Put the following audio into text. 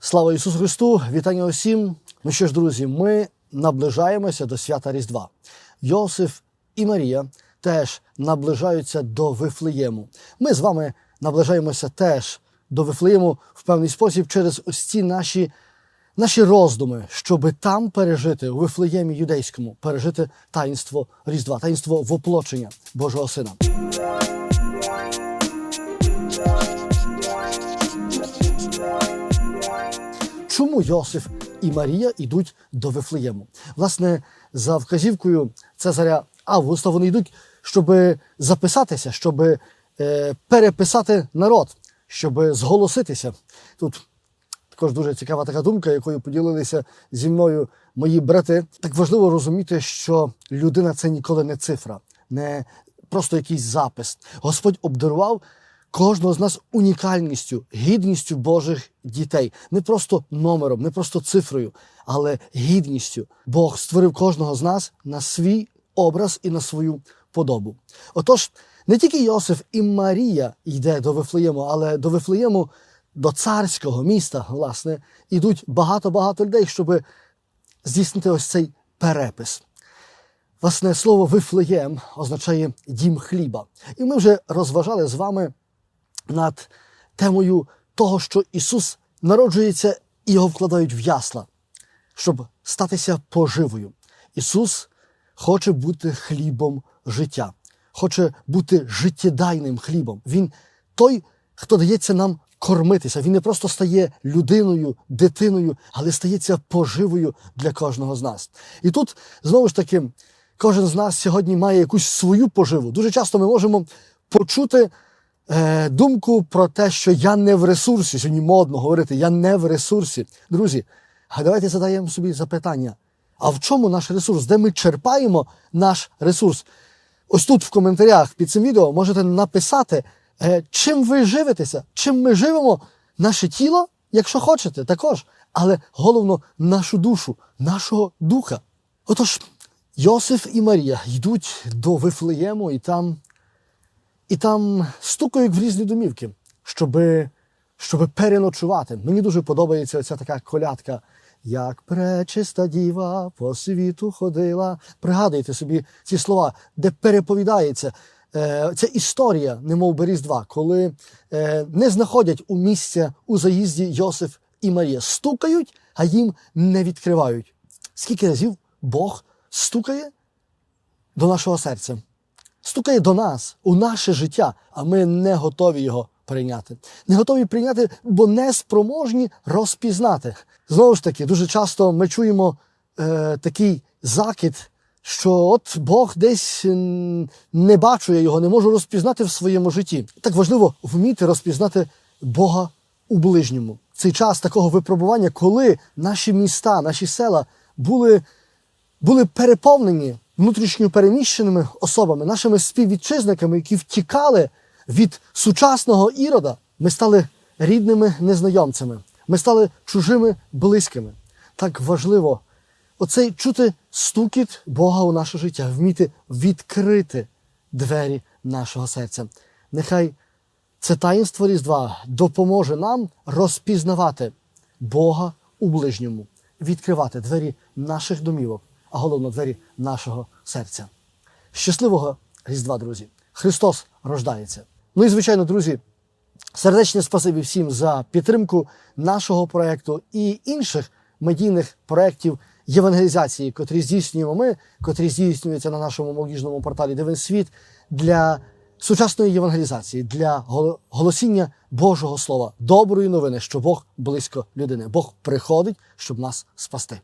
Слава Ісусу Христу! Вітання усім! Ну що ж, друзі, ми наближаємося до свята Різдва. Йосиф і Марія теж наближаються до Вифлеєму. Ми з вами наближаємося теж до Вифлеєму в певний спосіб через ось ці наші, наші роздуми, щоб там пережити у Вифлеємі юдейському, пережити таїнство Різдва, таїнство воплочення Божого Сина. Чому Йосиф і Марія йдуть до Вифлеєму? Власне, за вказівкою Цезаря Августа вони йдуть, щоб записатися, щоб е, переписати народ, щоб зголоситися. Тут також дуже цікава така думка, якою поділилися зі мною мої брати. Так важливо розуміти, що людина це ніколи не цифра, не просто якийсь запис. Господь обдарував кожного з нас унікальністю, гідністю Божих дітей, не просто номером, не просто цифрою, але гідністю. Бог створив кожного з нас на свій образ і на свою подобу. Отож, не тільки Йосиф і Марія йде до Вифлеєму, але до Вифлеєму, до царського міста, власне, ідуть багато-багато людей, щоб здійснити ось цей перепис. Власне, слово Вифлеєм означає дім хліба. І ми вже розважали з вами над темою того, що Ісус народжується і його вкладають в ясла, щоб статися поживою. Ісус хоче бути хлібом життя, хоче бути життєдайним хлібом. Він той, хто дається нам кормитися. Він не просто стає людиною, дитиною, але стається поживою для кожного з нас. І тут знову ж таки кожен з нас сьогодні має якусь свою поживу. Дуже часто ми можемо почути е, думку про те, що я не в ресурсі. Сьогодні модно говорити, я не в ресурсі. Друзі, а давайте задаємо собі запитання: а в чому наш ресурс? Де ми черпаємо наш ресурс? Ось тут в коментарях під цим відео можете написати, е, чим ви живетеся, чим ми живемо наше тіло, якщо хочете, також, але головно нашу душу, нашого духа. Отож, Йосиф і Марія йдуть до Вифлеєму і там і там стукають в різні домівки, щоб, щоб переночувати. Мені дуже подобається ця така колядка. Як пречиста діва по світу ходила. Пригадуйте собі ці слова, де переповідається е, ця історія, немов би Різдва, коли е, не знаходять у місця у заїзді Йосиф і Марія. Стукають, а їм не відкривають. Скільки разів Бог стукає до нашого серця? Стукає до нас, у наше життя, а ми не готові його прийняти. Не готові прийняти, бо не спроможні розпізнати. Знову ж таки, дуже часто ми чуємо е, такий закид, що от Бог десь не бачу я його, не можу розпізнати в своєму житті. Так важливо вміти розпізнати Бога у ближньому. Цей час такого випробування, коли наші міста, наші села були були переповнені внутрішньо переміщеними особами, нашими співвітчизниками, які втікали від сучасного ірода. Ми стали рідними незнайомцями, ми стали чужими близькими. Так важливо оцей чути стукіт Бога у наше життя, вміти відкрити двері нашого серця. Нехай це таїнство Різдва допоможе нам розпізнавати Бога у ближньому, відкривати двері наших домівок, а головно двері нашого серця. Щасливого Різдва, друзі! Христос рождається. Ну і звичайно, друзі, сердечне спасибі всім за підтримку нашого проекту і інших медійних проєктів євангелізації, котрі здійснюємо ми, котрі здійснюються на нашому молодіжному порталі Дивин світ для сучасної євангелізації, для гол- голосіння Божого Слова, доброї новини, що Бог близько людини. Бог приходить, щоб нас спасти.